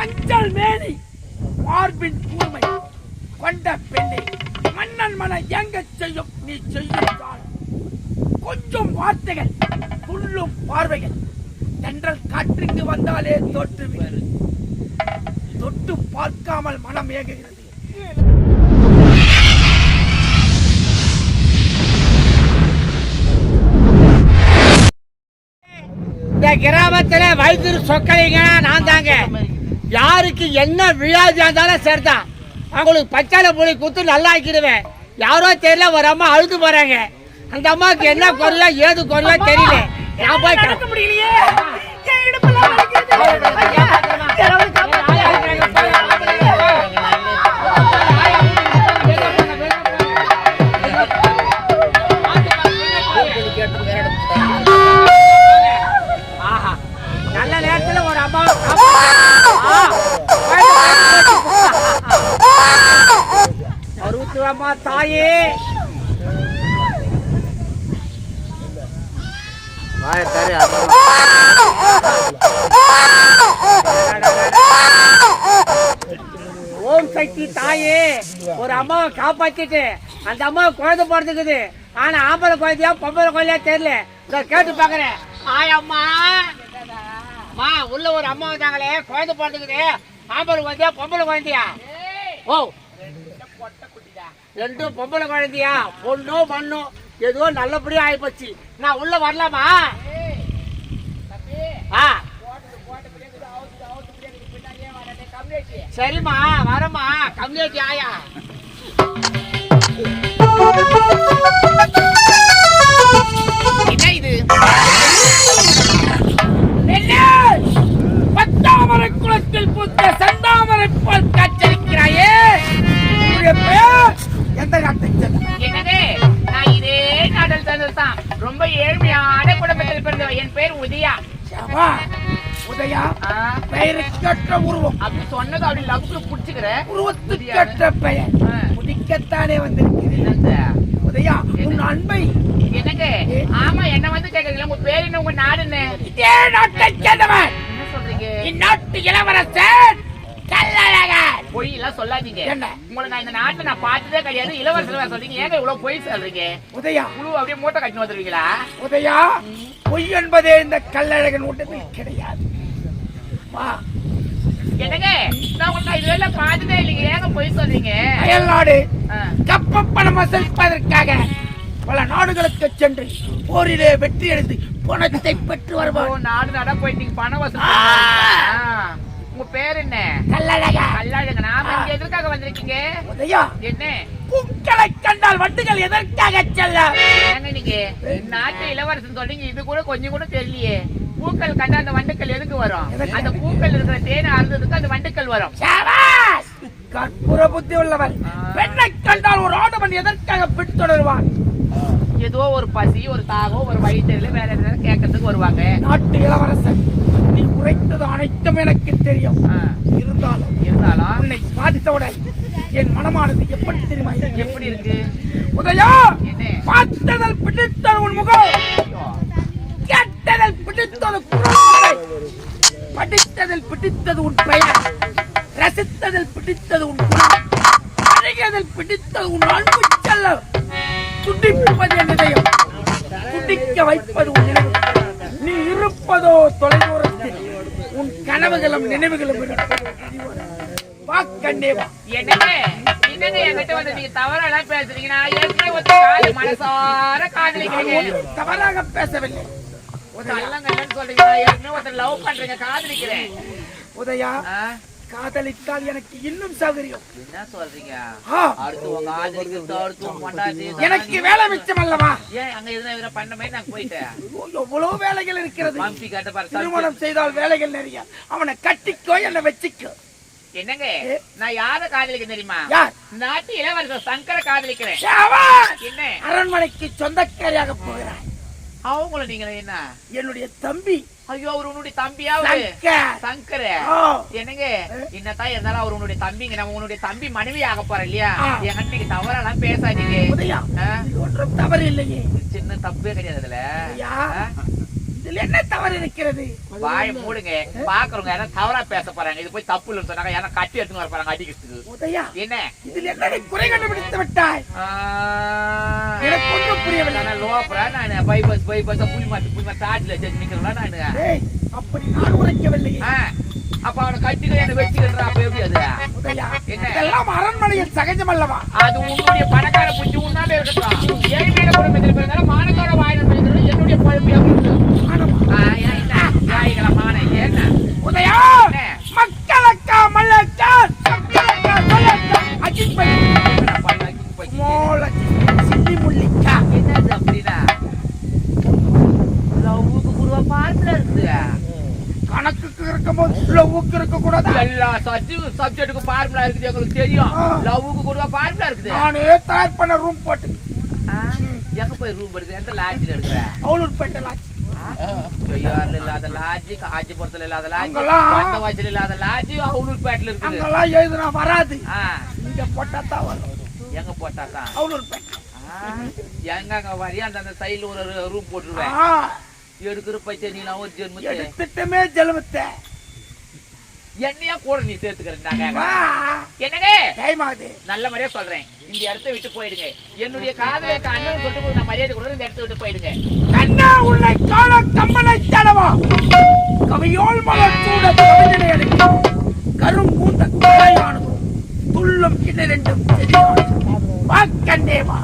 மஞ்சள் மேனி மார்பின் கூர்மை கொண்ட பெண்ணை மன்னன் மன எங்கச் செய்யும் நீ செய்யும் கொஞ்சம் வார்த்தைகள் துள்ளும் பார்வைகள் தென்றல் காற்றுக்கு வந்தாலே தொட்டு வேறு தொட்டு பார்க்காமல் மனம் ஏகுகிறது இந்த கிராமத்துல வைத்திரு சொக்கலைங்க நான் தாங்க யாருக்கு என்ன வியாதியா இருந்தாலும் சரிதான். அவங்களுக்கு பச்சால புளி குத்து நல்லா ஆக்கிடுவேன். யாரோ தெரியல ஒரு அம்மா அழுது போறாங்க. அந்த அம்மாவுக்கு என்ன குறையோ ஏது குறையோ தெரியல. நான் போய் அறுபத்தி தாயே. ஓம் சக்தி தாயே. ஒரு அம்மாவை காப்பாத்திட்டு அந்த அம்மாவை குழந்தை பிறந்துக்குது. ஆனா ஆம்பளை குழந்தையா பொம்பளை குழந்தையா தெரியல. இதை கேட்டு பாக்குறேன். ஆயம்மா அம்மா உள்ள ஒரு அம்மா வந்தாங்களே. குழந்தை பிறந்துக்குது. ஆம்பளை குழந்தையா பொம்பளை குழந்தையா? ஓ. ரெண்டும் பொம்பளை குழந்தையா? பொண்ணும் மண்ணும் ஏதோ நல்லபடியா ஆயிப்போச்சு. நான் உள்ள வரலாமா? ஆ. சரிம்மா வரம்மா. கம்யூனிட்டி ஆயா. என்ன இது? பத்தாமரை குளத்தில் பூத்த செந்தாமரை போல் உன்னுடைய பெயர் எந்த சேர்ந்தவன்? என்னது? நான் இதே நாடல் தான் ரொம்ப ஏழ்மையான குடும்பத்தில் பிறந்தவன் என் பேர் உதயா. உதயா ஆ, பெயருக்கேற்ற உருவம். அப்படி சொன்னது அப்படி லவ்ல புடிச்சுக்கிற உருவத்துக்கேற்ற பெயர். ஆ. முடிக்கத்தானே வந்திருக்கிறேன் என்னது? உதயா உன் அன்பை. என்னங்க? ஆமா என்ன வந்து கேக்குறீங்களா? உங்க பேர் என்ன? உங்க நாடு என்ன? இதே நாட்டைச் சேர்ந்தவன். என்ன சொல்றீங்க? இந்நாட்டு இளவரசன். பொய் எல்லாம் சொல்லாதீங்க. என்ன? உங்களை நான் இந்த நாட்டுல நான் பார்த்ததே கிடையாது. இளவரசர் சொல்றீங்க. ஏங்க இவ்வளவு பொய் சொல்றீங்க? உதயா! குழு அப்படியே மூட்டை கட்டின்னு வந்துருவீங்களா? உதயா! பொய் என்பதே இந்த கல்லழகன் உடலில் கிடையாது. வா. என்னங்க? நான் உங்களை இதுல பார்த்ததே இல்லைங்க. ஏங்க பொய் சொல்றீங்க? அயல்நாடு. கப்ப பணம் வசூலிப்பதற்காக பல நாடுகளுக்கு சென்று போரிலே வெற்றி அடைந்து பணத்தை பெற்று ஓ, வருவான் நாடு நாடா போயிட்டு நீங்க பணம் வசூல். உங்க பேர் என்ன? கல்லழகா கல்லாழுங்க நாம இங்க எதற்காக வந்திருக்கீங்க? என்ன? பூக்களை கண்டால் வண்டுகள் எதற்காக செல்ல? ஏங்க நீங்க? நாட்டு இளவரசன் சொல்றீங்க இது கூட கொஞ்சம் கூட தெரியலையே. பூக்கள் கண்டா அந்த வண்டுக்கள் எதுக்கு வரும்? அந்த பூக்கள் இருக்கிற தேனை அறுந்ததுக்கு அந்த வண்டுக்கள் வரும்! கற்பூர புத்தி உள்ளவன். பெண்ணை கண்டால் ஒரு ஆடவன் எதற்காக பின்தொடருவான்? ஏதோ ஒரு பசி ஒரு தாகம் ஒரு வயிற்றுல வேற எதாவது கேட்கறதுக்கு வருவாங்க. நாட்டு இளவரசன் நீ உரைத்தது அனைத்தும் எனக்கு தெரியும். இருந்தாலும் இருந்தாலும் உன்னை பார்த்தவுடன் என் மனமானது எப்படி தெரியுமா? எப்படி இருக்கு? உதயா? பார்த்ததல் பிடித்தது உன் முகம். கேட்டதில் பிடித்தது படித்ததில் பிடித்தது உன் பெயர். ரசித்ததில் பிடித்தது உன் குணம் அழகியதில் பிடித்தது உன் அன்பு செல்லம். துடிப்பது துடிக்க வைப்பது உன் நினைவு. நீ இருப்பதோ தொலைதூரத்தில். உன் கனவுகளும் நினைவுகளும் அறிவோடு. வா கண்ணே வா. என்னங்க? என்னங்க என்கிட்ட வந்து நீங்க தவறெல்லாம் பேசுறீங்க? நான் ஏற்கனவே ஒரு மனசார காதலிக்கிறீங்க. தவறாக பேசவில்லை. உதயா கள்ளங்கள்ளன்னு சொல்றீங்க. ஏற்கனவே ஒருத்தர் லவ் பண்றீங்க. காதலிக்கிறேன். உதயா? காதலித்தால் எனக்கு இன்னும் சௌகரியம். என்ன சொல்றீங்க? அடுத்து உங்க ஆதரிக்கிறது அடுத்து எனக்கு வேலை மிச்சம் அல்லவா? ஏன் அங்க எதுனா இவரை பண்ண மாதிரி நான் போயிட்டேன் எவ்வளவு வேலைகள் இருக்கிறது? மம்பி கட்ட பாரு சத்தியம். திருமணம் செய்தால் வேலைகள் நிறைய. அவனை கட்டிக்கோ என்ன வச்சுக்கோ. என்னங்க? நான் யார காதலிக்க தெரியுமா? நாட்டு இளவரசர் சங்கர காதலிக்கிறேன்! என்ன? அரண்மனைக்கு சொந்தக்காரியாக போகிறாய் அவங்கள நீங்க என்ன? என்னுடைய தம்பி ஐயோ அவர் உன்னுடைய தம்பியா அவரு? சங்கர். என்னங்க? என்னதான் இருந்தாலும் அவர் உன்னுடைய தம்பிங்க. நம்ம உன்னுடைய தம்பி மனைவி ஆக போற இல்லையா. என்கிட்ட நீங்க தவறெல்லாம் பேசாதீங்க. ஒன்றும் தவறு இல்லையே. சின்ன தப்பே கிடையாது அதுல. இதில் என்ன தவறு இருக்கிறது? வாய மூடுங்க. பாக்குறவங்க யாரும் தவறா பேச போறாங்க. இது போய் தப்பு இல்லைன்னு சொன்னாங்க. யாரும் கட்டி எடுத்துன்னு வர போறாங்க. அடிக்கிறதுக்கு. உதயா என்ன? இதில் என்ன குறை கண்டுபிடித்து விட்டாய்? எனக்கு ஒன்றும் புரியவில்லை. நான் லோப்பரா நான் பைபஸ் பைபஸ் புளி மாத்தி புளி மாத்தி ஆட்டில வச்சு நிக்கிறேன் நானு அப்படி நான் உரைக்கவில்லை அப்ப அவனை கட்டிக்க என்ன வச்சுக்கிறா அப்ப எப்படி அது? இதெல்லாம் அரண்மனையில் சகஜம் அல்லவா? அது உன்னுடைய பணக்கார புத்தி உன்னால இருக்கட்டும் ஏழ்மையான குடும்பத்தில் பிறந்தாலும் வாயில பிறந்தாலும் என்னுடைய பொழப்பு எப்படி இருக்கு? ஆனவா ஆ, ஏன் என்ன? வாய்கள மானை, ஏன்னா? உதயா என்ன? மக்களக்கா மல்லக்கா மக்களக்கா. மோல முள்ளிக்கா என்னது? லவ்வுக்கு குருவா இருக்குது. கணக்குக்கு இருக்கும்போது லவ்வுக்கு இருக்க கூடாது எல்லா formula இருக்குது எங்களுக்கு தெரியும். லவ்வுக்கு குருவா formula இருக்குது. நானே தயார் பண்ண ரூம் போட்டு எங்க போய் room எடுக்குற? எந்த lodge-ல எடுக்குற? அவளூர் செய்யாறுல இல்லாத லாட்ஜி காஞ்சிபுரத்துல இல்லாத லாட்ஜி அங்கெல்லாம் வந்தவாச்சில இல்லாத லாட்ஜி அங்கெல்லாம் எழுதுனா வராது. இங்க போட்டா தான் வரும். எங்க போட்டா தான் அவளூர் பேட்டை எங்க அங்க வரையா? அந்த அந்த சைடுல ஒரு ரூம் போட்டுருவேன். எடுக்கிற பைத்திய நீ நான் ஒரு ஜென்மத்தை. எடுத்துட்டுமே ஜெலமத்த என்னையா கூட நீ சேர்த்துக்கிறேன் வா. என்னங்க? டைம் ஆகுது நல்ல மாதிரியா சொல்றேன். இந்த இடத்த விட்டு போயிடுங்க. என்னுடைய காதலை அண்ணன் சொல்லிட்டு நான் மரியாதை கொடுத்து இந்த இடத்த விட்டு போயிடுங்க. கண்ணா உன்னை காண கம்மனை தடவா? கவியோல் மலர் சூட அழைக்க கரும் பூந்த குழையானது துள்ளும் கிணறெண்டும் செடியானது. வா கண்ணே வா.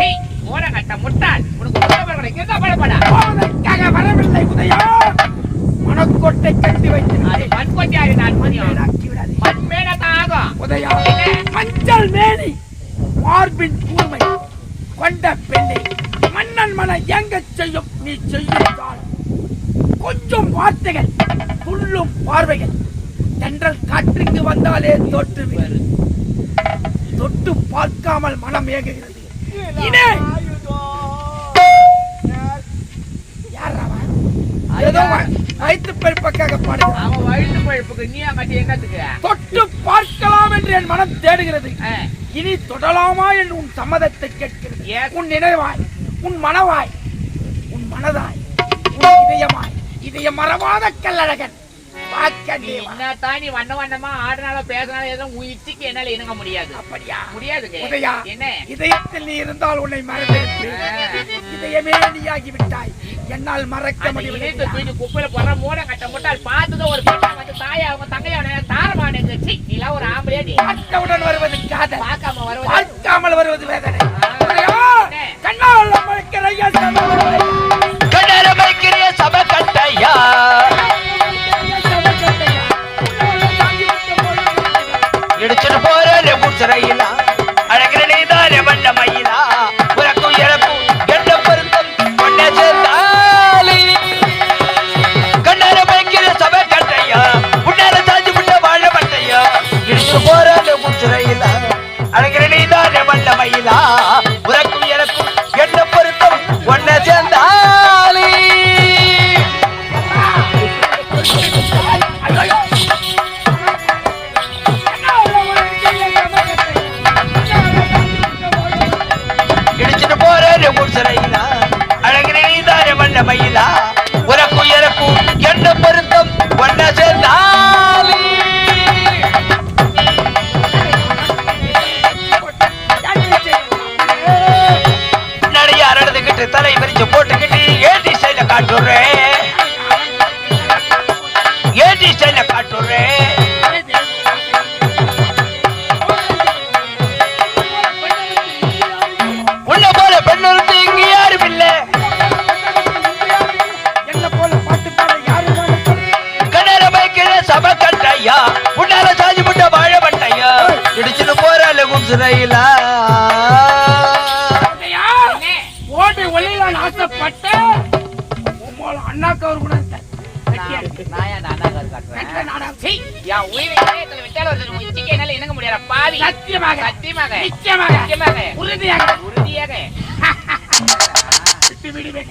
சீ, ஓரங்கட்ட முட்டாள். உனக்கு வரவில்லை உதயா. மனக்கோட்டை கட்டி வைத்து அது மண்கொட்டியாரு நான் மதியம் வீணாக்கி விடாதே மண்மேல தான் ஆகும் உதயா மஞ்சள் மேனி மார்பின் கூர்மை கொண்ட பெண்ணை மன்னன் மன ஏங்கச் செய்யும் நீ செய்யும் கொஞ்சம் வார்த்தைகள் துள்ளும் பார்வைகள் தென்றல் காற்றுக்கு வந்தாலே தோற்று. தொட்டு பார்க்காமல் மனம் ஏகுகிறது இனே யார் அவன்? ஏதோ வயிற்று பெருப்பக்காக பாடுகிறான் வழுத்து பழுப்புக்கு நீ எங்கத்துக்கு தொட்டு பார்க்கலாம் என்று என் மனம் தேடுகிறது. இனி தொடலாமா என்று உன் சம்மதத்தை கேட்கிறது. உன் நினைவாய் உன் மனவாய் உன் மனதாய் உன் இதயமாய். இதய மறவாத கல்லழகன் நீ வண்ண வண்ணமா ஆடுனாலும் பேசினாலும் எதுவும் என்னால இணங்க முடியாது. அப்படியா? முடியாதுங்க. உதயா என்ன? இதயத்தில் நீ இருந்தால் உன்னை ஆ. இதயமே நீயாகி விட்டாய் என்னால் மறக்க முடியவில்லை. தூக்கி குப்பையில போற மூட கட்ட முட்டால் பார்த்ததும் ஒரு பொண்ணா வந்து தாயா அவங்க தங்கையா தாரமானு நீலாம் ஒரு ஆம்பளையா நீ? பார்த்தவுடன் வருவது காதல். பார்க்காம வருவது? பார்க்காமல் வருவது வேதனை. கண்ணால் நம்மளுக்கு அழகிற நீதானே வல்லமையிலா? நடந்துகிட்டு தலை விரிச்சு போட்டுக்கிட்டு ஏடி ஸ்டைல காட்டுறேன் ஏடி ஸ்டைல காட்டுறேன் உன்ன போல பெண்ணொருத்து இங்க யாரும் இல்ல. பாட்டு சபை கட்டையா உன்னால சாஞ்சி முட்ட வாழ மட்டையா இடிச்சுட்டு போறால குடிசுரையிலா ஒரு உன் இச்சிக்கு என்னால இணங்க முடியாது? பாவி. சத்தியமாக. சத்தியமாக. நிச்சயமாக. நிச்சயமாக. உறுதியாக. உறுதியாக. விட்டு விடுவேன்.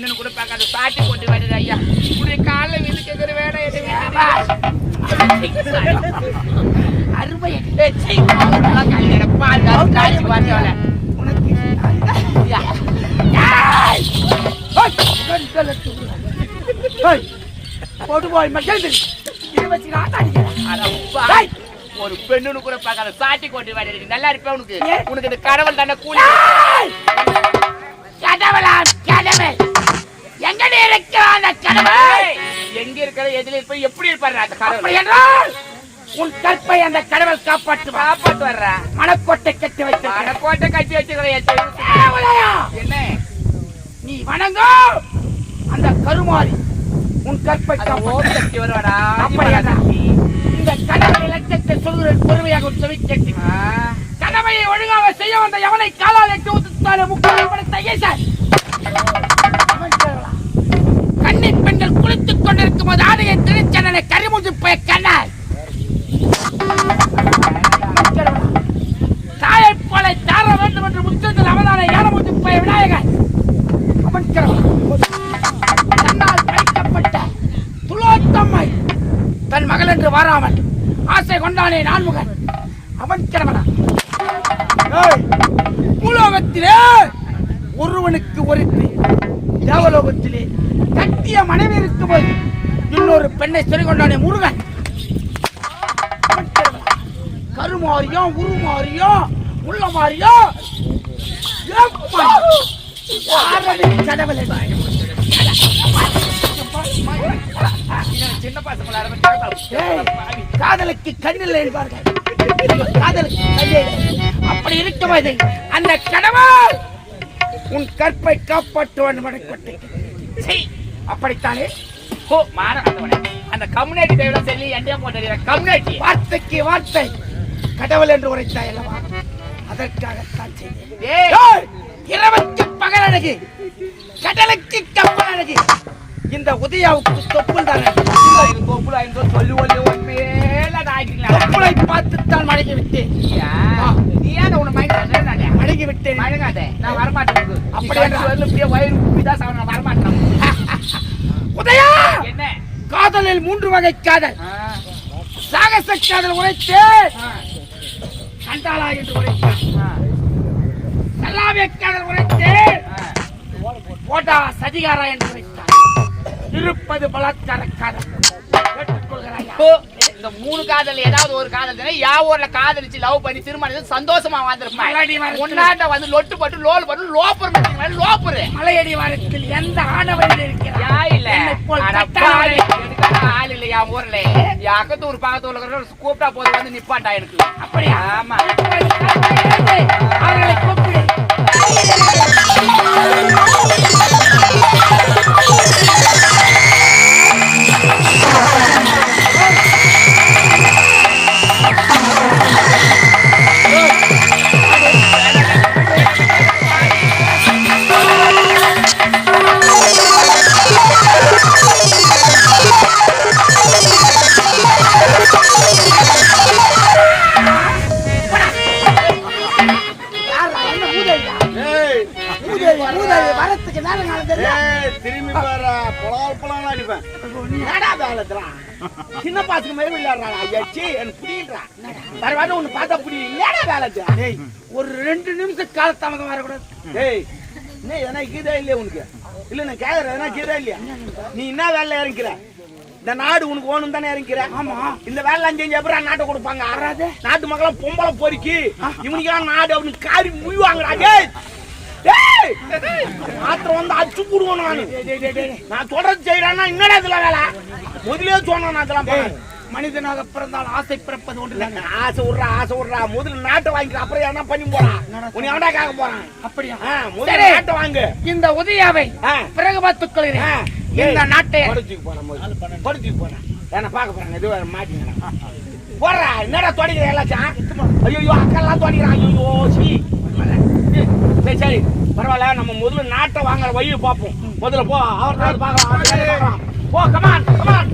பெண்ணுன்னு கூட பார்க்காத சாட்டி போட்டு வருது ஐயா. உடைய காலில் விந்து கேட்கிற வேலை எது வா. அருமை. காட்சி பார்த்தவள. உனக்கு ஏய், ஏய், கண்களை தூக்கு. ஏய், போடு போய் மக்கள் ஏய், ஒரு பெண்ணுன்னு கூட பார்க்காத சாட்டி கொண்டு இருக்கு நல்லா இருப்பேன் உனக்கு? உனக்கு இந்த கடவுள் தானே கூலி. ஏய்! கடவுளாம் கடவுள். எங்கடி இருக்கிற அந்த கடவுள் எங்க இருக்கிற எதுல இருப்ப எப்படி இருப்பாரு அந்த கடவுள் என்றால் உன் கற்பை அந்த கடவுள் காப்பாற்றுவா காப்பாத்து வர்றா. மனக்கோட்டை கட்டி வைத்திருக்க கோட்டை கட்டி வச்சுக்கிறேன் என்ன? நீ வணங்கோ. அந்த கருமாறி உன் கற்பை காப்பாற்று. சக்தி வருவாடா. அப்படியாடா? இந்த கடவுளை லட்சத்தை சொல்கிற பொறுமையாக செவி கேட்டு. கடமையை ஒழுங்காக செய்ய வந்த எவனை காலால் எட்டு ஊத்தாலே முக்கியப்படுத்த ஈசன் கண்ணின் குளித்துக் கொண்டிருக்கும் போது ஆடையை திருச்சனனை கரிமுது போய் கண்ணால் தாயை போல தார வேண்டும் என்று முத்தத்தில் அவதான ஏனமுத்து போய் விநாயகர் அவன் தன்னால் வைக்கப்பட்ட துளோத்தம்மை. தன் மகள் என்று வாராமல் ஆசை கொண்டானே நான்முகன். அவன் கிழவனா பூலோகத்திலே ஒருவனுக்கு ஒருத்தி. தேவலோகத்திலே கட்டிய மனைவி இருக்கும்போது இன்னொரு பெண்ணை சிறை கொண்டானே முருகன். கருமாரியம் கிழவனா. கருமாறியோ உள்ள மாறியோ. கடவுள்? காதலுக்கு கண்ணில் என்பார்கள். காதலுக்கு அப்படி இல்லை. அப்படி அந்த கடவுள் உன் கற்பை காப்பாற்றுவான் மனக்கொட்டை அப்படித்தானே? ஓ மாற அந்த அந்த கம்யூனிட்டி தேவையில சொல்லி எண்டே போட்டு கம்யூனிட்டி. வார்த்தைக்கு வார்த்தை. கடவுள் என்று உரைத்தாய் அல்லவா? அதற்காகத்தான் செய்தேன். இரவுக்கு பகல் அழகு கடலுக்கு கப்பல் அழகு. இந்த உதயாவுக்கு தொப்புள் தான் அழகு. கோப்புல சொல்லி ஒன்மேல ஆக்கிக்கலாம் தொப்புளை பார்த்துத்தான் மடங்கி விட்டேன் நீ ஏன் உன்னை மயக்க நானே மடங்கி விட்டேன் மழங்காத நான் வரமாட்டேன் அப்படியா? இப்படியே வயிறு சாப்பிட நான் வரமாட்டேன். உதயா! என்ன? காதலில் மூன்று வகை காதல். சாகச காதல் உரைத்தே கண்டாளா என்று உரைத்தார் ஆ, நல்லாவே காதல் உரைத்தே. போட்டா சதிகாரா என்று உரைத்தார். இருப்பது பலாத்கார காதல். கேட்டுக்கொள்கிறாயா? இந்த மூணு காதல் ஏதாவது ஒரு காதல் தானே? யா ஊர்ல காதலிச்சு லவ் பண்ணி திருமணம் சந்தோஷமா மரத்துல- உன்னாட்ட வந்து லொட்டு பட்டு லோல் பட்டு லோப்பர் லோப்பரு. மலையடி வாரத்தில் எந்த ஆடவரில் இருக்கிறார்? யா இல்ல. ஆள் இல்ல என் ஊர்ல. ஊர் பக்கத்து ஊர்ல இருக்கிற கூப்பிட்டா போது வந்து நிப்பாட்டா எனக்கு. அப்படியா? ஆமா. அவர்களை கூப்பிடு. வேலைத்துறான் சின்ன பாசுக்கு மாதிரி விளையாடுறான் ஐயாச்சி எனக்கு புரியுன்றா வேற வேலை ஒண்ணு பார்த்தா டேய், ஒரு ரெண்டு நிமிஷம் காலத்தாமதம் வரக்கூடாது. ஏய் என்ன எதனா கீதா இல்லையா உனக்கு? இல்ல நான் கேக்குறேன். எதனா கீதா இல்லையா? நீ என்ன வேலையில இறங்கிக்கிற இந்த நாடு உனக்கு ஓணும் தானே இறங்கிக்கிற ஆமா. இந்த வேலை அஞ்சு எப்படி நாட்டை கொடுப்பாங்க? ஆறாது. நாட்டு மக்களும் பொம்பளை பொறுக்கி. இவனுக்கெல்லாம் நாடு அவனுக்கு காரி முய்வாங்கடா மாத்திரம் வந்து அடிச்சு போடுவோம் நானு. நான் சொல்றது செய்யறேன்னா என்னடா இதுல வேலை? முதலே சொன்னேன் பண்ண. மனிதனாக பிறந்தால் ஆசை பிறப்பது ஒன்று ஆசை விட்றா ஆசை விட்றா. முதல்ல நாட்டை வாங்கிக்க அப்புறம் என்ன பண்ணி போறான் உன்னை எவன்டா கேட்க போறான்? அப்படியா? முதல்ல. நாட்டை வாங்கு. இந்த உதயாவை. பிறகு பார்த்துக். கொள்கிறேன். இந்த நாட்டை படுத்துக்கு போறேன் முதல்ல. படுத்துக்கு போறேன் என்ன பார்க்க போறாங்க. இது வேற மாட்டிங்கிறேன் போடுறா என்னடா தொடைக்கிற எல்லாச்சும் ஐயோ அக்கெல்லாம் தொடைக்கிறான். ஐயோ சரி சரி. பரவாயில்ல நம்ம முதல்ல நாட்டை வாங்குற வழியை பார்ப்போம் முதல்ல போ அவர் பார்க்கலாம் பார்க்கலாம். போ கமான் கமான்